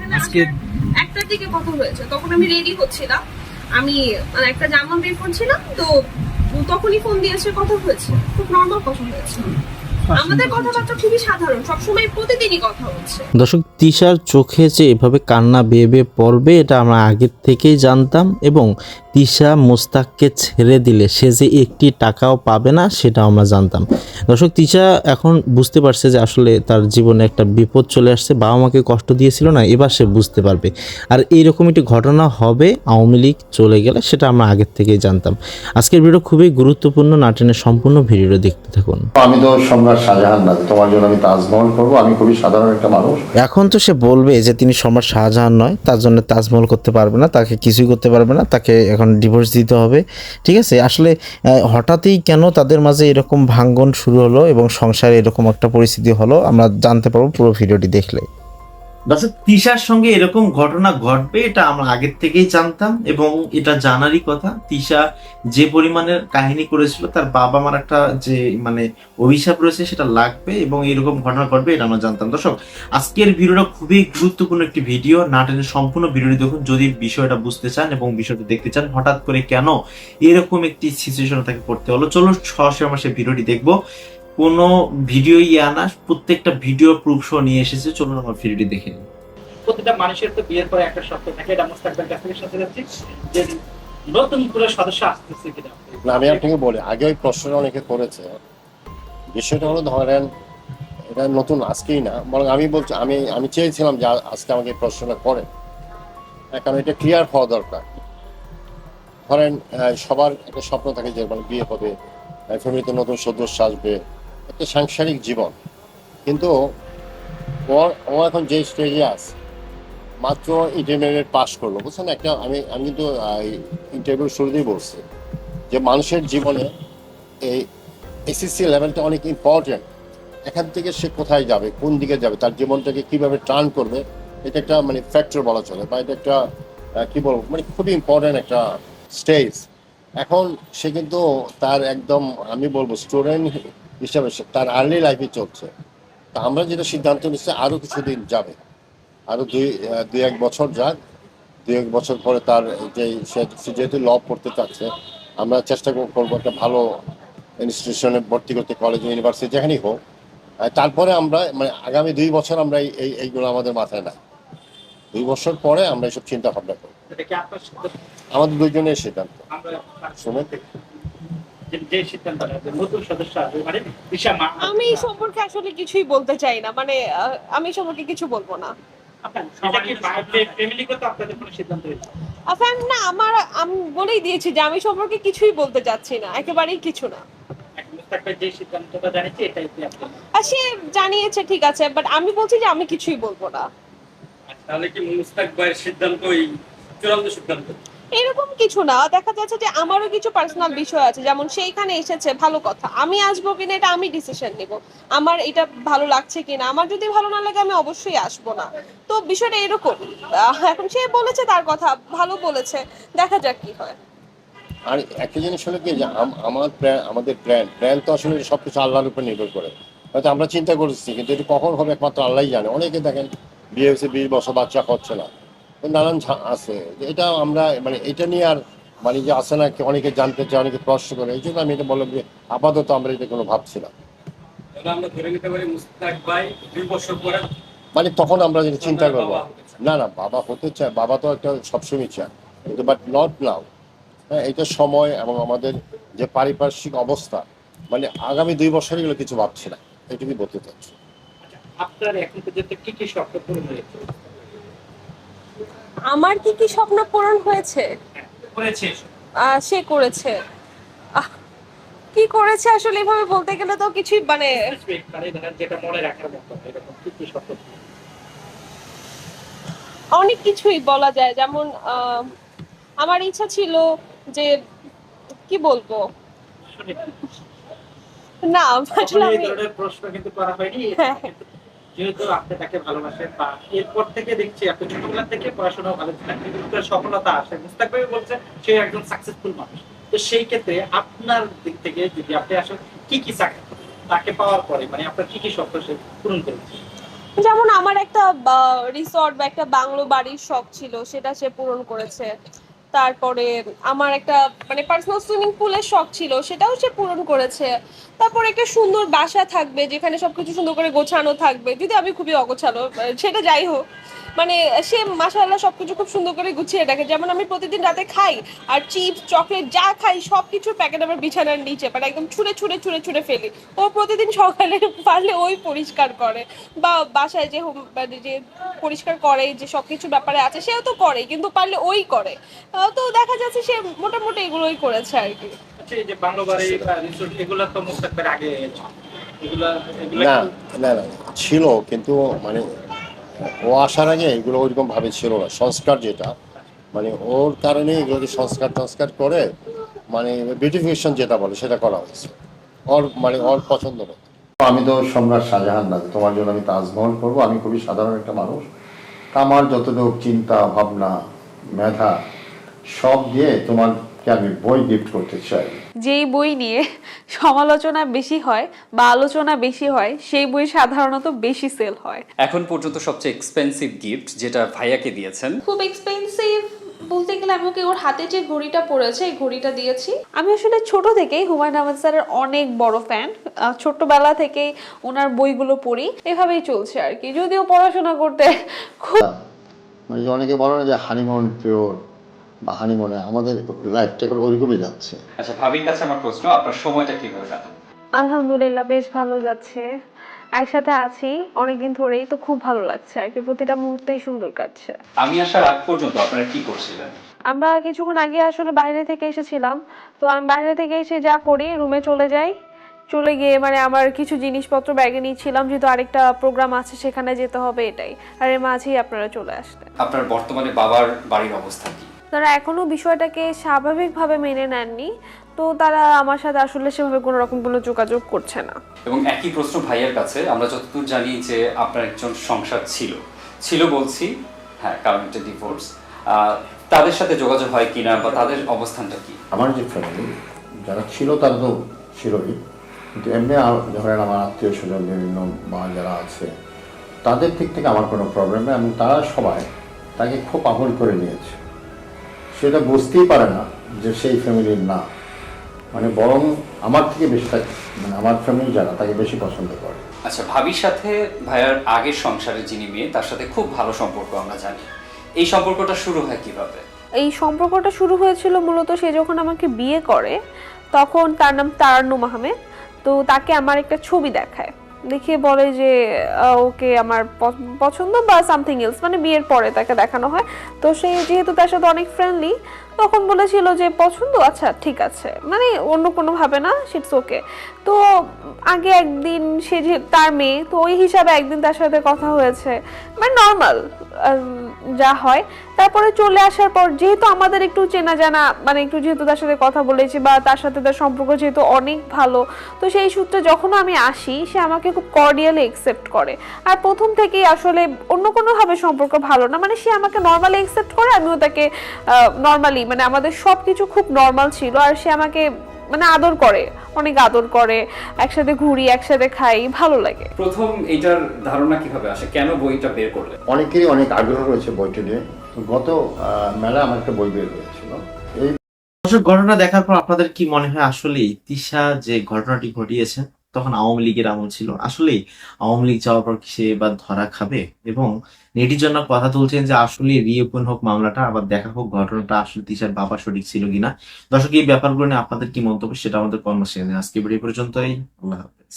এখানে আজকে- একটার দিকে কথা হয়েছে। তখন আমি রেডি হচ্ছিলাম। আমি মানে একটা জামা বের করছিলাম তো তখনই ফোন দিয়েছে কথা হয়েছে। খুব নর্মাল কথা হয়েছে। আমাদের কথাবার্তা খুবই সাধারণ সবসময় প্রতিদিনই কথা হচ্ছে। দর্শক তিশার চোখে যে এভাবে কান্না বেয়ে বেয়ে পড়বে এটা আমরা আগের থেকেই জানতাম এবং তিশা মোস্তাককে ছেড়ে দিলে সে যে একটি টাকাও পাবে না সেটা আমরা জানতাম। দর্শক তিশা এখন বুঝতে পারছে যে আসলে তার জীবনে একটা বিপদ চলে আসছে বাবা মাকে কষ্ট দিয়েছিল না এবার সে বুঝতে পারবে। আর এইরকম একটি ঘটনা হবে আওয়ামী লীগ চলে গেলে সেটা আমরা আগের থেকেই জানতাম। আজকের ভিডিও খুবই গুরুত্বপূর্ণ নাটনের সম্পূর্ণ ভিডিওটা দেখতে থাকুন। আমি তো সম্রাট শাহজাহান না, তোমার জন্য আমি তাজমহল করব, আমি খুবই সাধারণ একটা মানুষ। এখন তো সে বলবে যে তিনি সম্রাট শাহজাহান নয়, তার জন্য তাজমহল করতে পারবে না, তাকে কিছুই করতে পারবে না, তাকে এখন ডিভোর্স দিতে হবে, ঠিক আছে? আসলে হঠাৎই কেন তাদের মাঝে এরকম ভাঙ্গন শুরু হলো এবং সংসারে এরকম একটা পরিস্থিতি হলো, আমরা জানতে পারব পুরো ভিডিওটি দেখলে। দর্শক তিশার সঙ্গে এরকম ঘটনা ঘটবে, এটা আমরা আগের থেকেই জানতাম এবং এটা জানারই কথা। তিশা যে পরিমাণের কাহিনী করেছিল, তার বাবা মার একটা যে মানে অভিশাপ রয়েছে সেটা লাগবে এবং এরকম ঘটনা ঘটবে এটা আমরা জানতাম। দর্শক, আজকের ভিডিওটা খুবই গুরুত্বপূর্ণ একটি ভিডিও। নাটনের সম্পূর্ণ ভিডিওটি দেখুন যদি বিষয়টা বুঝতে চান এবং বিষয়টা দেখতে চান, হঠাৎ করে কেন এরকম একটি সিচুয়েশন তাকে পড়তে হলো। চলো সরাসরি আমরা সেই ভিডিওটি দেখব। কোনো ভিডিও ইয়া না প্রত্যেকটা ভিডিও প্রুফ সহ নিয়ে এসেছে। চলুন আমরা ভিডিওটি দেখে নিই। প্রতিটা মানুষের তো বিয়ের পরে একটা শর্ত থাকে এটা মোস্তাকবের কাছ থেকে শুনতে যাচ্ছি যে নতুন করে সদস্য আসতেছে কিনা। না আমি আপনাকে বলি আগে ওই প্রশ্নটা অনেকে করেছে। বিষয়টা হলো ধরেন এটা নতুন আজকেই না বরং আমি বলছি আমি আমি চেয়েছিলাম যে আজকে আমাকে এই প্রশ্নটা করেন হ্যাঁ, কারণ এটা ক্লিয়ার হওয়া দরকার। ধরেন সবার একটা স্বপ্ন থাকে যে মানে বিয়ে হবে ফ্যামিলিতে নতুন সদস্য আসবে একটা সাংসারিক জীবন। কিন্তু ও এখন যে স্টেজে আছে, মাত্র ইন্টারমিডিয়েট পাস করল। বুঝছেন একটা আমি আমি কিন্তু ইন্টারভিউ শুরুতেই বলছি যে মানুষের জীবনে এই এসএসসি লেভেলটা অনেক ইম্পর্টেন্ট এখান থেকে সে কোথায় যাবে, কোন দিকে যাবে, তার জীবনটাকে কীভাবে টার্ন করবে, এটা একটা মানে ফ্যাক্টর বলা চলে বা এটা একটা কি বলব মানে খুবই ইম্পর্টেন্ট একটা স্টেজ এখন সে কিন্তু তার একদম, আমি বলব স্টুডেন্ট হিসাবে তার আর্লি লাইফে চলছে। তা আমরা যেটা সিদ্ধান্ত নিচ্ছি আরও কিছুদিন যাবে। আরও দুই দুই এক বছর যাক। দুই এক বছর পরে তার যে সে- যেহেতু ল পড়তে চাচ্ছে আমরা চেষ্টা করব একটা ভালো ইনস্টিটিউশনে ভর্তি করতে কলেজ ইউনিভার্সিটি যেখানেই হোক। তারপরে আমরা মানে আগামী দুই বছর আমরা এই- এই এইগুলো আমাদের মাথায় নাই। দুই বছর পরে আমরা এসব চিন্তা ভাবনা করব। এটা কি আপনার সিদ্ধান্ত? আমাদের দুইজনের সিদ্ধান্ত। শুনে যে- যে সিদ্ধান্ত নতুন সদস্য আসবে মানে দিশা মা আমি এই সম্পর্কে আসলে কিছুই বলতে চাই না মানে আমি সম্পর্কে কিছু বলব না। আপনার এটা কি ফ্যা- ফ্যামিলিগত আপনাদের কোনো সিদ্ধান্ত হয়েছে? আফান না আমার আমি বলেই দিয়েছি যে আমি সম্পর্কে কিছুই বলতে চাচ্ছি না একেবারেই কিছু না। সে জানিয়েছে ঠিক আছে বাট আমি বলছি যে আমি কিছুই বলব না। তাহলে কি মুস্তাক ভাইয়ের সিদ্ধান্ত ওই চূড়ান্ত সিদ্ধান্ত? এরকম কিছু না। দেখা যাচ্ছে যে আমারও কিছু পার্সোনাল বিষয় আছে, যেমন সেইখানে এসেছে ভালো কথা। আমি আসব কিনা এটা আমি ডিসিশন নিব। আমার এটা ভালো লাগছে কিনা? আমার যদি ভালো না লাগে আমি অবশ্যই আসব না। তো বিষয়টা এরকম। এখন সে বলেছে তার কথা, ভালো বলেছে। দেখা যাক কি হয়। আর একটা জিনিস হলো কি যে আমার প্ল্যান আমাদের প্ল্যান প্ল্যান তো আসলে সব কিছু আল্লাহর উপর নির্ভর করে। হয়তো আমরা চিন্তা করছি, কিন্তু এটা কখন হবে একমাত্র আল্লাহই জানে। অনেকে দেখেন বিয়ে হয়েছে বিশ বছর বাচ্চা হচ্ছে না। নানান আছে। এটা আমরা মানে এটা নিয়ে আর মানে যে আসে না অনেকে জানতে চায় অনেকে প্রশ্ন করে এই জন্য আমি এটা বললাম যে আপাতত আমরা এটা কোনো ভাবছি না তাহলে আমরা ধরে নিতে পারি মুস্তাক ভাই দুই বছর পরে মানে তখন আমরা যেটা চিন্তা করব। না না বাবা হতে চায় বাবা তো একটা সবসময় চায়। কিন্তু বাট নট নাও হ্যাঁ এটা সময় এবং আমাদের যে পারিপার্শ্বিক অবস্থা মানে আগামী দুই বছর এগুলো কিছু ভাবছি না। এটুকুই বলতে চাচ্ছি। আচ্ছা, আপনার এখন পর্যন্ত কি কি স্বপ্ন পূরণ হয়েছে? আমার কি কি স্বপ্ন পূরণ হয়েছে? হ্যাঁ, করেছে সে করেছে। কি করেছে আসলে এভাবে বলতে গেলে তো কিছুই মানে মানে ধরেন যেটা মনে রাখার মতো এরকম কি কি স্বপ্ন অনেক কিছুই বলা যায়। যেমন আহ, আমার ইচ্ছা ছিল যে কি বলব? না আসলে প্রশ্ন কিন্তু করা হয়নি হ্যাঁ। যেহেতু আপনি তাকে ভালোবাসেন বা এরপর থেকে দেখছি আপনি ছোটবেলা থেকে পড়াশোনা ভালো ছিলেন, কিন্তু সফলতা আসে। মুস্তাক ভাই বলছে সে একজন সাকসেসফুল মানুষ। তো সেই ক্ষেত্রে আপনার দিক থেকে যদি আপনি আসলে কি কি চাকরি তাকে পাওয়ার পরে মানে আপনার কি কি স্বপ্ন সে পূরণ করেছে? যেমন আমার একটা রিসর্ট বা একটা বাংলো বাড়ির শখ ছিল, সেটা সে পূরণ করেছে। তারপরে আমার একটা মানে পার্সোনাল সুইমিং পুলের শখ ছিল, সেটাও সে পূরণ করেছে। তারপর একটা সুন্দর বাসা থাকবে, যেখানে সবকিছু সুন্দর করে গোছানো থাকবে। যদি আমি খুবই অগোছালো, সেটা যাই হোক মানে সে মাসাল্লাহ সবকিছু খুব সুন্দর করে গুছিয়ে রাখে। যেমন আমি প্রতিদিন রাতে খাই, আর চিপস চকলেট যা খাই সব কিছুর প্যাকেট আমার বিছানার নিচে মানে একদম ছুঁড়ে ছুঁড়ে ছুঁড়ে ছুঁড়ে ফেলি। ও প্রতিদিন সকালে পারলে ওই পরিষ্কার করে। বা বাসায় যে হোম- মানে যে পরিষ্কার করে, যে সবকিছু ব্যাপারে আছে, সেও তো করে কিন্তু পারলে ওই করে। তো দেখা যাচ্ছে সে মোটামুটি এগুলোই করেছে আর কি। আচ্ছা এই যে বাংলো বাড়ি রিসোর্ট এগুলো তো মুস্তাক আগে ছিল। এগুলা এগুলা না না না ছিল কিন্তু মানে ও আসার আগে এগুলো ওইরকম ভাবে ছিল না। সংস্কার যেটা মানে ওর কারণে এগুলোকে সংস্কার সংস্কার করে মানে বিউটিফিকেশন যেটা বলে সেটা করা হয়েছে। ওর মানে ওর পছন্দ মতো। আমি তো সম্রাট শাহজাহান না তোমার জন্য আমি তাজমহল করব। আমি খুবই সাধারণ একটা মানুষ। আমার যতটুকু চিন্তা ভাবনা মেধা সব দিয়ে তোমাকে আমি বই গিফট করতে চাই। যেই বই নিয়ে সমালোচনা বেশি হয় বা আলোচনা বেশি হয় সেই বই সাধারণত বেশি সেল হয়। এখন পর্যন্ত সবচেয়ে এক্সপেন্সিভ গিফট যেটা ভাইয়াকে দিয়েছেন? খুব এক্সপেন্সিভ বলতে গেলে আমি ওকে ওর হাতে যে ঘড়িটা পড়েছে এই ঘড়িটা দিয়েছি। আমি আসলে ছোট থেকেই হুমায়ুন আহমেদ স্যারের অনেক বড় ফ্যান ছোটবেলা থেকেই ওনার বইগুলো পড়ি। এভাবেই চলছে আর কি। যদিও পড়াশোনা করতে খুব মানে অনেকে বলে না যে হানিমুন পিওর বা হানিমুনে আমাদের লাইফটা করে ওইরকমই যাচ্ছে। আচ্ছা ভাবির কাছে আমার প্রশ্ন আপনার সময়টা কীভাবে কাটান? আলহামদুলিল্লাহ বেশ ভালো যাচ্ছে। একসাথে আছি অনেকদিন ধরেই তো খুব ভালো লাগছে। আর কি প্রতিটা মুহূর্তেই সুন্দর কাটছে। আমি আসার আগ পর্যন্ত আপনারা কি করছিলেন? আমরা কিছুক্ষণ আগে আসলে বাইরে থেকে এসেছিলাম। তো আমি বাইরে থেকে এসে যা করি রুমে চলে যাই। চলে গিয়ে মানে আমার কিছু জিনিসপত্র ব্যাগে নিয়েছিলাম যেহেতু আরেকটা প্রোগ্রাম আছে সেখানে যেতে হবে এটাই। আর এর মাঝেই আপনারা চলে আসলেন। আপনার বর্তমানে বাবার বাড়ির অবস্থা কি? তারা এখনও বিষয়টাকে স্বাভাবিকভাবে মেনে নেননি তো তারা আমার সাথে আসলে সেভাবে কোনো রকম কোনো যোগাযোগ করছে না। এবং একই প্রশ্ন ভাইয়ের কাছে আমরা যতদূর জানি যে আপনার একজন সংসার ছিল। ছিল বলছি হ্যাঁ কারণ এটা ডিভোর্স তাদের সাথে যোগাযোগ হয় কিনা বা তাদের অবস্থানটা কি? আমার যে ফ্যামিলি যারা ছিল তারা তো ছিলই। কিন্তু এমনি আর- ধরেন আমার আত্মীয় স্বজন বিভিন্ন মা যারা আছে তাদের দিক থেকে আমার কোনো প্রবলেম নেই এবং তারা সবাই তাকে খুব আপন করে নিয়েছে। সেটা বুঝতেই পারে না যে সেই ফ্যামিলির না। মানে বরং আমার থেকে বেশি তাকে মানে আমার ফ্যামিলি যারা তাকে বেশি পছন্দ করে। আচ্ছা ভাবির সাথে ভাইয়ার আগের সংসারে যিনি মেয়ে তার সাথে খুব ভালো সম্পর্ক আমরা জানি। এই সম্পর্কটা শুরু হয় কীভাবে? এই সম্পর্কটা শুরু হয়েছিল মূলত সে যখন আমাকে বিয়ে করে তখন তার নাম তারান্নুম মাহমেদ তো তাকে আমার একটা ছবি দেখায়। দেখিয়ে বলে যে ওকে আমার পছন্দ বা সামথিং এলস মানে বিয়ের পরে তাকে দেখানো হয়। তো সে যেহেতু তার সাথে অনেক ফ্রেন্ডলি তখন বলেছিল যে, পছন্দ? আচ্ছা ঠিক আছে। মানে অন্য কোনো ভাবে না শিটস ওকে তো আগে একদিন সে যে, তার মেয়ে, তো ওই হিসাবে একদিন তার সাথে কথা হয়েছে। মানে নর্মাল যা হয়। তারপরে চলে আসার পর যেহেতু আমাদের একটু চেনা জানা মানে একটু যেহেতু তার সাথে কথা বলেছি বা তার সাথে তার সম্পর্ক যেহেতু অনেক ভালো তো সেই সূত্রে যখন আমি আসি সে আমাকে খুব কর্ডিয়ালি একসেপ্ট করে। আর প্রথম থেকেই আসলে অন্য কোনোভাবে সম্পর্ক ভালো না মানে সে আমাকে নর্মালি একসেপ্ট করে আমিও তাকে নর্মালি মানে আমাদের সব কিছু খুব নর্মাল ছিল আর সে আমাকে মানে আদর করে অনেক আদর করে একসাথে ঘুরি একসাথে খাই ভালো লাগে। প্রথম এইটার ধারণা কীভাবে আসে? কেন বইটা বের করলেন? অনেকেরই অনেক আগ্রহ রয়েছে বইটি নিয়ে। গত মেলায় আমার একটা বই বের হয়েছিল। এই ঘটনা দেখার পর আপনাদের কি মনে হয় আসলেই তিশা যে ঘটনাটি ঘটিয়েছেন তখন আওয়ামী লীগের আমল ছিল? আসলেই আওয়ামী লীগ যাওয়ার পর সে এবার ধরা খাবে? এবং জন্য কথা তুলছেন যে আসলে রিওপেন হোক মামলাটা, আবার দেখা হোক ঘটনাটা আসলে তিশার বাবা সঠিক ছিল কিনা। দর্শক, এই ব্যাপারগুলো নিয়ে আপনাদের কি মন্তব্য সেটা আমাদের কর্মসূচি আজকে ভিডিও পর্যন্তই। আল্লাহ হাফেজ।